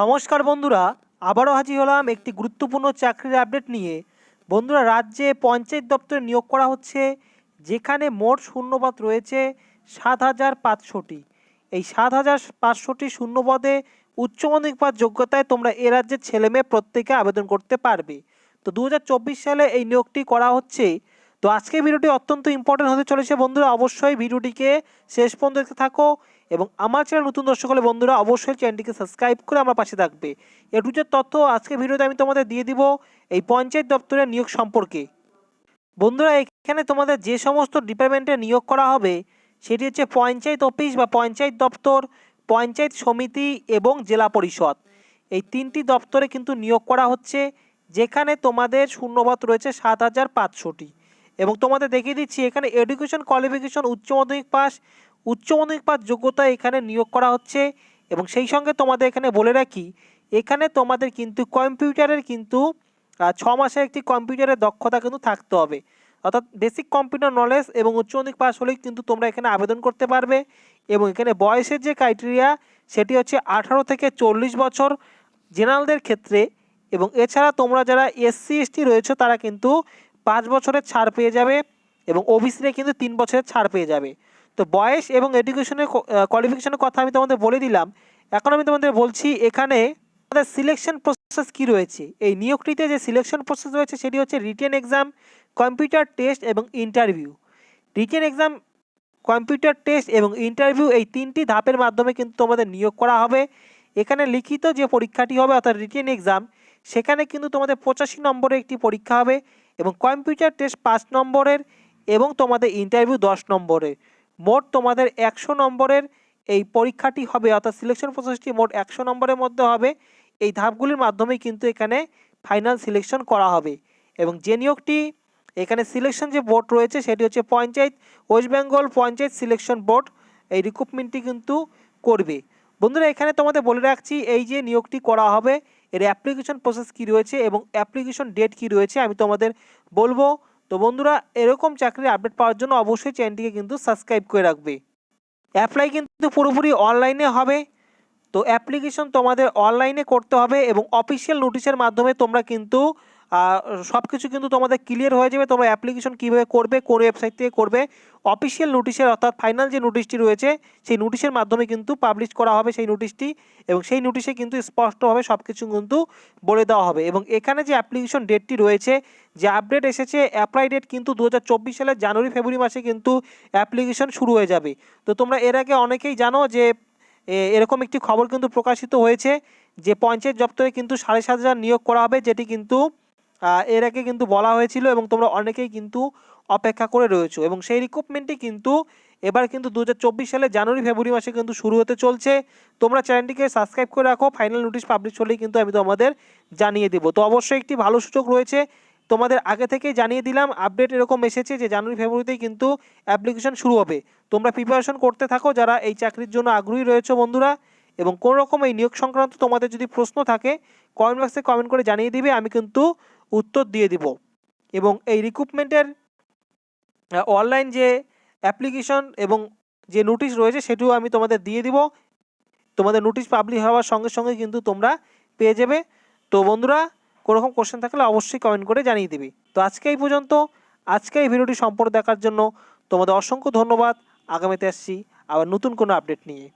নমস্কার বন্ধুরা, আবারও হাজির হলাম একটি গুরুত্বপূর্ণ চাকরির আপডেট নিয়ে। বন্ধুরা, রাজ্যে পঞ্চায়েত দপ্তরে নিয়োগ করা হচ্ছে, যেখানে মোট শূন্যপদ রয়েছে সাত হাজার পাঁচশোটি। এই সাত হাজার পাঁচশোটি শূন্যপদে উচ্চ মাধ্যমিক পাস যোগ্যতায় তোমরা এ রাজ্যের ছেলেমেয়ে প্রত্যেকে আবেদন করতে পারবে। তো দু হাজার চব্বিশ সালে এই নিয়োগটি করা হচ্ছে। তো আজকের ভিডিওটি অত্যন্ত ইম্পর্টেন্ট হতে চলেছে বন্ধুরা। অবশ্যই ভিডিওটিকে শেষ পর্যন্ত দেখতে থাকো। এবং আমার চ্যানেল নতুন দর্শক হলে বন্ধুরা অবশ্যই চ্যানেলটিকে সাবস্ক্রাইব করে আমার পাশে থাকবে। এটুজের তথ্য আজকে ভিডিওতে আমি তোমাদের দিয়ে দিব এই পঞ্চায়েত দপ্তরের নিয়োগ সম্পর্কে। বন্ধুরা, এখানে তোমাদের যে সমস্ত ডিপার্টমেন্টে নিয়োগ করা হবে, সেটি হচ্ছে পঞ্চায়েত অফিস বা পঞ্চায়েত দপ্তর, পঞ্চায়েত সমিতি এবং জেলা পরিষদ। এই তিনটি দপ্তরে কিন্তু নিয়োগ করা হচ্ছে, যেখানে তোমাদের শূন্যপদ রয়েছে সাত হাজার পাঁচশোটি। এবং তোমাদের দেখিয়ে দিচ্ছি, এখানে এডুকেশন কোয়ালিফিকেশন উচ্চ মাধ্যমিক পাস উচ্চ মাধ্যমিক পাস যোগ্যতা এখানে নিয়োগ করা হচ্ছে এবং সেই সঙ্গে তোমাদের এখানে বলে রাখি, এখানে তোমাদের কিন্তু কম্পিউটারের কিন্তু ছ মাসের একটি কম্পিউটারের দক্ষতা কিন্তু থাকতে হবে। অর্থাৎ বেসিক কম্পিউটার নলেজ এবং উচ্চ মাধ্যমিক পাস হলেই কিন্তু তোমরা এখানে আবেদন করতে পারবে এবং এখানে বয়সের যে ক্রাইটেরিয়া সেটি হচ্ছে আঠারো থেকে চল্লিশ বছর জেনারেলদের ক্ষেত্রে এবং এছাড়া তোমরা যারা এসসি এসটি রয়েছে, তারা কিন্তু পাঁচ বছরের ছাড় পেয়ে যাবে এবং ওবিসিরা কিন্তু তিন বছরের ছাড় পেয়ে যাবে। তো বয়স এবং এডুকেশনের কোয়ালিফিকেশনের কথা আমি তোমাদের বলে দিলাম। এখন আমি তোমাদের বলছি, এখানে আমাদের সিলেকশন প্রসেস কি রয়েছে? এই নিয়োগটিতে যে সিলেকশন প্রসেস রয়েছে, সেটি হচ্ছে রিটেন এক্সাম কম্পিউটার টেস্ট এবং interview written exam computer test এবং ইন্টারভিউ এই তিনটি ধাপের মাধ্যমে কিন্তু তোমাদের নিয়োগ করা হবে। এখানে লিখিত যে পরীক্ষাটি হবে, অর্থাৎ রিটেন এক্সাম সেখানে কিন্তু তোমাদের পঁচাশি নম্বরের একটি পরীক্ষা হবে এবং কম্পিউটার টেস্ট পাঁচ নম্বরের এবং তোমাদের ইন্টারভিউ দশ নম্বরের। মোট তোমাদের একশো নম্বরের এই পরীক্ষাটি হবে, অর্থাৎ সিলেকশন প্রসেসটি মোট একশো নম্বরের মধ্যে হবে। এই ধাপগুলির মাধ্যমে কিন্তু এখানে ফাইনাল সিলেকশন করা হবে। এবং যে নিয়োগটি, এখানে সিলেকশন যে বোর্ড রয়েছে, সেটি হচ্ছে panchayat West Bengal panchayat selection board এই রিক্রুটমেন্টটি কিন্তু করবে। বন্ধুরা, এখানে তোমাদের বলে রাখছি, এই যে নিয়োগটি করা হবে, এর অ্যাপ্লিকেশন প্রসেস কী রয়েছে এবং অ্যাপ্লিকেশন ডেট কী রয়েছে, আমি তোমাদের বলব। তো বন্ধুরা, এরকম চাকরির আপডেট পাওয়ার জন্য অবশ্যই চ্যানেলটিকে কিন্তু সাবস্ক্রাইব করে রাখবে। অ্যাপ্লাই কিন্তু পুরোপুরি অনলাইনে হবে। তো অ্যাপ্লিকেশন তোমাদের অনলাইনে করতে হবে এবং অফিসিয়াল নোটিশের মাধ্যমে তোমরা কিন্তু সব কিছু কিন্তু তোমাদের ক্লিয়ার হয়ে যাবে। তোমরা অ্যাপ্লিকেশন কীভাবে করবে, কোন ওয়েবসাইট থেকে করবে অফিসিয়াল নোটিশের অর্থাৎ ফাইনাল যে নোটিশটি রয়েছে, সেই নোটিশের মাধ্যমে কিন্তু পাবলিশ করা হবে সেই নোটিশটি এবং সেই নোটিশে কিন্তু স্পষ্টভাবে সব কিছু কিন্তু বলে দেওয়া হবে এবং এখানে যে অ্যাপ্লিকেশন ডেটটি রয়েছে, যে আপডেট এসেছে অ্যাপ্লাই ডেট কিন্তু দু হাজার চব্বিশ সালের জানুয়ারি, ফেব্রুয়ারি মাসে কিন্তু অ্যাপ্লিকেশন শুরু হয়ে যাবে। তো তোমরা এর আগে অনেকেই জানো যে এরকম একটি খবর কিন্তু প্রকাশিত হয়েছে যে পঞ্চায়েত দপ্তরে কিন্তু সাড়ে সাত হাজার নিয়োগ করা হবে, যেটি কিন্তু এর আগে কিন্তু বলা হয়েছিল এবং তোমরা অনেকেই কিন্তু অপেক্ষা করে রয়েছো এবং সেই রিক্রুটমেন্টটি কিন্তু এবার কিন্তু দু হাজার চব্বিশ সালে জানুয়ারি, ফেব্রুয়ারি মাসে কিন্তু শুরু হতে চলছে। তোমরা চ্যানেলটিকে সাবস্ক্রাইব করে রাখো ফাইনাল নোটিশ পাবলিশ হলেই কিন্তু আমি তোমাদের জানিয়ে দেবো। তো অবশ্যই একটি ভালো সুযোগ রয়েছে। তোমাদের আগে থেকেই জানিয়ে দিলাম আপডেট এরকম এসেছে যে জানুয়ারি, ফেব্রুয়ারিতেই কিন্তু অ্যাপ্লিকেশন শুরু হবে। তোমরা প্রিপারেশন করতে থাকো যারা এই চাকরির জন্য আগ্রহী রয়েছে বন্ধুরা। এবং কোনো রকম এই নিয়োগ সংক্রান্ত তোমাদের যদি প্রশ্ন থাকে কমেন্ট বক্সে কমেন্ট করে জানিয়ে দিবে, আমি কিন্তু উত্তর দিয়ে দিব। এবং এই রিক্রুটমেন্টের অনলাইন যে অ্যাপ্লিকেশন এবং যে নোটিশ রয়েছে, সেটিও আমি তোমাদের দিয়ে দিব। তোমাদের নোটিশ পাবলিশ হওয়ার সঙ্গে সঙ্গে কিন্তু তোমরা পেয়ে যাবে। তো বন্ধুরা, কোনো রকম কোশ্চেন থাকলে অবশ্যই কমেন্ট করে জানিয়ে দিবে। তো আজকে এই পর্যন্ত, আজকে এই ভিডিওটি সম্পূর্ণ দেখার জন্য তোমাদের অসংখ্য ধন্যবাদ। আগামীতে আসছি আবার নতুন কোনো আপডেট নিয়ে।